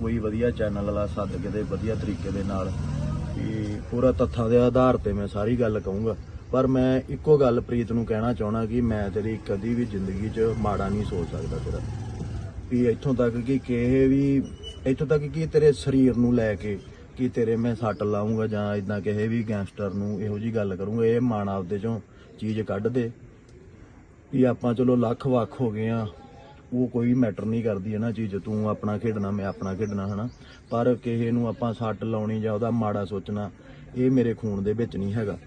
ਕੋਈ ਵਧੀਆ ਚੈਨਲ ਵਾਲਾ ਸੱਦ ਕੇ ਤੇ ਵਧੀਆ ਤਰੀਕੇ ਦੇ ਨਾਲ ਵੀ ਪੂਰਾ ਤੱਥਾਂ ਦੇ ਆਧਾਰ ਤੇ ਮੈਂ ਸਾਰੀ ਗੱਲ ਕਹੂੰਗਾ। ਪਰ ਮੈਂ ਇੱਕੋ ਗੱਲ ਪ੍ਰੀਤ ਨੂੰ ਕਹਿਣਾ ਚਾਹਣਾ ਕਿ ਮੈਂ ਤੇਰੀ ਕਦੀ ਵੀ ਜ਼ਿੰਦਗੀ 'ਚ ਮਾੜਾ ਨਹੀਂ ਸੋਚ ਸਕਦਾ ਤੇਰਾ। ਵੀ ਇੱਥੋਂ ਤੱਕ ਕਿ ਕਿਸੇ ਵੀ, ਇੱਥੋਂ ਤੱਕ ਕਿ ਤੇਰੇ ਸਰੀਰ ਨੂੰ ਲੈ ਕੇ ਕਿ ਤੇਰੇ ਮੈਂ ਸੱਟ ਲਾਉਂਗਾ ਜਾਂ ਇਦਾਂ ਕਿਸੇ ਵੀ ਗੈਂਗਸਟਰ ਨੂੰ ਇਹੋ ਜੀ ਗੱਲ ਕਰੂੰਗਾ, ਇਹ ਮਾਣ ਆਪਦੇ ਚੋਂ ਚੀਜ਼ ਕੱਢ ਦੇ। ਵੀ ਆਪਾਂ ਚਲੋ ਲੱਖ ਵੱਖ ਹੋ ਗਏ ਆ ਉਹ ਕੋਈ ਮੈਟਰ ਨਹੀਂ ਕਰਦੀ ਹੈ ਨਾ ਚੀਜ਼, ਤੂੰ ਆਪਣਾ ਖੇਡਣਾ, ਮੈਂ ਆਪਣਾ ਖੇਡਣਾ, ਹਨਾ? ਪਰ ਕਿਸੇ ਨੂੰ ਆਪਾਂ ਸੱਟ ਲਾਉਣੀ ਜਾਂ ਉਹਦਾ ਮਾੜਾ ਸੋਚਣਾ, ਇਹ ਮੇਰੇ ਖੂਨ ਦੇ ਵਿੱਚ ਨਹੀਂ ਹੈਗਾ।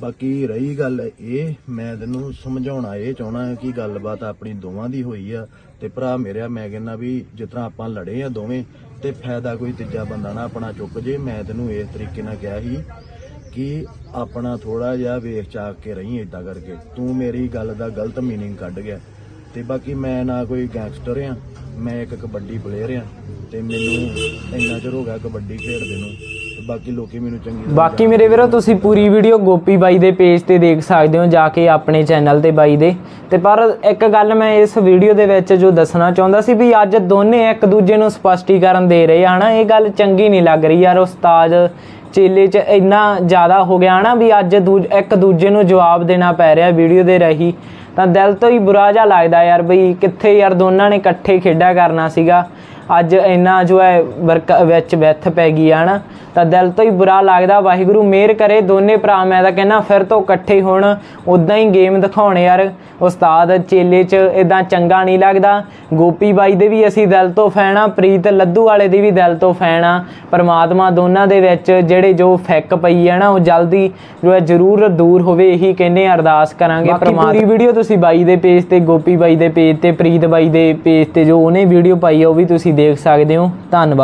ਬਾਕੀ ਰਹੀ ਗੱਲ ਇਹ, ਮੈਂ ਤੈਨੂੰ ਸਮਝਾਉਣਾ, ਇਹ ਚਾਹਣਾ ਕਿ ਗੱਲਬਾਤ ਆਪਣੀ ਦੋਵਾਂ ਦੀ ਹੋਈ ਆ ਤੇ ਭਰਾ ਮੇਰਾ, ਮੈਂ ਕਹਿੰਦਾ ਵੀ ਜਿਸ ਤਰ੍ਹਾਂ ਆਪਾਂ ਲੜੇ ਆ ਦੋਵੇਂ ਤੇ ਫਾਇਦਾ ਕੋਈ ਤੀਜਾ ਬੰਦਾ ਨਾ ਆਪਣਾ ਚੁੱਕ ਜੇ, ਮੈਂ ਤੈਨੂੰ ਇਸ ਤਰੀਕੇ ਨਾਲ ਕਿਹਾ ਸੀ ਕਿ ਆਪਣਾ ਥੋੜਾ ਜਿਹਾ ਵੇਖ ਚਾਕ ਕੇ ਰਹੀ ਏਦਾਂ ਕਰਕੇ। ਤੂੰ ਮੇਰੀ ਗੱਲ ਦਾ ਗਲਤ ਮੀਨਿੰਗ ਕੱਢ ਗਿਆ। ਤੇ ਬਾਕੀ ਮੈਂ ਨਾ ਕੋਈ ਗੈਂਗਸਟਰ ਆ ਮੈਂ ਇੱਕ ਕਬੱਡੀ ਪਲੇਅਰ ਆ ਤੇ ਮੈਨੂੰ ਇੰਨਾ ਚਿਰ ਹੋ ਗਿਆ ਕਬੱਡੀ ਖੇਡਦੇ ਨੂੰ ਤੇ ਬਾਕੀ ਲੋਕੀ ਮੈਨੂੰ ਚੰਗੀ ਤਰ੍ਹਾਂ ਬਾਕੀ ਮੇਰੇ ਵੀਰੋ ਤੁਸੀਂ ਪੂਰੀ ਵੀਡੀਓ ਗੋਪੀ ਬਾਈ ਦੇ ਪੇਜ ਤੇ ਦੇਖ ਸਕਦੇ ਹੋ ਜਾ ਕੇ ਆਪਣੇ ਚੈਨਲ ਤੇ ਬਾਈ ਦੇ। ਤੇ ਪਰ ਇੱਕ ਗੱਲ ਮੈਂ ਇਸ ਵੀਡੀਓ ਦੇ ਵਿੱਚ ਜੋ ਦੱਸਣਾ ਚਾਹੁੰਦਾ ਸੀ ਵੀ ਅੱਜ ਦੋਨੇ ਇੱਕ ਦੂਜੇ ਨੂੰ ਸਪਸ਼ਟੀਕਰਨ ਦੇ ਰਹੇ ਹਨਾ? ਇਹ ਗੱਲ ਚੰਗੀ ਨਹੀਂ ਲੱਗ ਰਹੀ ਯਾਰ ਉਸਤਾਦ ਚੇਲੇ 'ਚ ਇੰਨਾ ਜ਼ਿਆਦਾ ਹੋ ਗਿਆ ਹਨਾ? ਵੀ ਅੱਜ ਇੱਕ ਦੂਜੇ ਨੂੰ ਜਵਾਬ ਦੇਣਾ ਪੈ ਰਿਹਾ ਵੀਡੀਓ ਦੇ ਰਹੀ। ਤਾਂ ਦਿਲ ਤੋਂ ਹੀ ਬੁਰਾ ਜਿਹਾ ਲੱਗਦਾ ਯਾਰ ਬਈ ਕਿੱਥੇ ਯਾਰ ਦੋਨਾਂ ਨੇ ਇਕੱਠੇ ਖੇਡਿਆ ਕਰਨਾ ਸੀਗਾ। ਅੱਜ ਇੰਨਾ ਜੋ ਹੈ ਵਰਕ ਵਿੱਚ ਵਿੱਥ ਪੈ ਗਈ ਆ ਨਾ। ਤਾਂ ਦਿਲ ਤੋਂ ਹੀ ਬੁਰਾ ਲੱਗਦਾ ਵਾਹਿਗੁਰੂ ਮਿਹਰ ਕਰੇ ਦੋਨੇ ਭਰਾ। ਮੈਂ ਤਾਂ ਕਹਿੰਦਾ ਫਿਰ ਤੋਂ ਇਕੱਠੇ ਹੋਣ ਉਦਾਂ ਹੀ ਗੇਮ ਦਿਖਾਉਣ ਯਾਰ। ਉਸਤਾਦ ਚੇਲੇ 'ਚ ਇਦਾਂ ਚੰਗਾ ਨਹੀਂ ਲੱਗਦਾ। ਗੋਪੀ ਬਾਈ ਦੇ ਵੀ ਅਸੀਂ ਦਿਲ ਤੋਂ ਫੈਨ ਆ ਪ੍ਰੀਤ ਲੱਧੂ ਵਾਲੇ ਦੀ ਵੀ ਦਿਲ ਤੋਂ ਫੈਨ ਆ। ਪਰਮਾਤਮਾ ਦੋਨਾਂ ਦੇ ਵਿੱਚ ਜਿਹੜੇ ਜੋ ਫੈਕ ਪਈ ਹੈ ਨਾ ਉਹ ਜਲਦੀ ਜੋ ਹੈ ਜ਼ਰੂਰ ਦੂਰ ਹੋਵੇ ਇਹੀ ਕਹਿੰਦੇ ਅਰਦਾਸ ਕਰਾਂਗੇ ਪਰਮਾਤਮਾ ਪੂਰੀ ਵੀਡੀਓ ਤੁਸੀਂ ਬਾਈ ਦੇ ਪੇਜ ਤੇ ਗੋਪੀ ਬਾਈ ਦੇ ਪੇਜ ਤੇ ਪ੍ਰੀਤ ਬਾਈ ਦੇ ਪੇਜ ਤੇ ਜੋ ਉਹਨੇ ਵੀਡੀਓ ਪਾਈ ਆ ਉਹ ਵੀ ਤੁਸੀਂ ਦੇਖ ਸਕਦੇ ਹੋ। ਧੰਨਵਾਦ।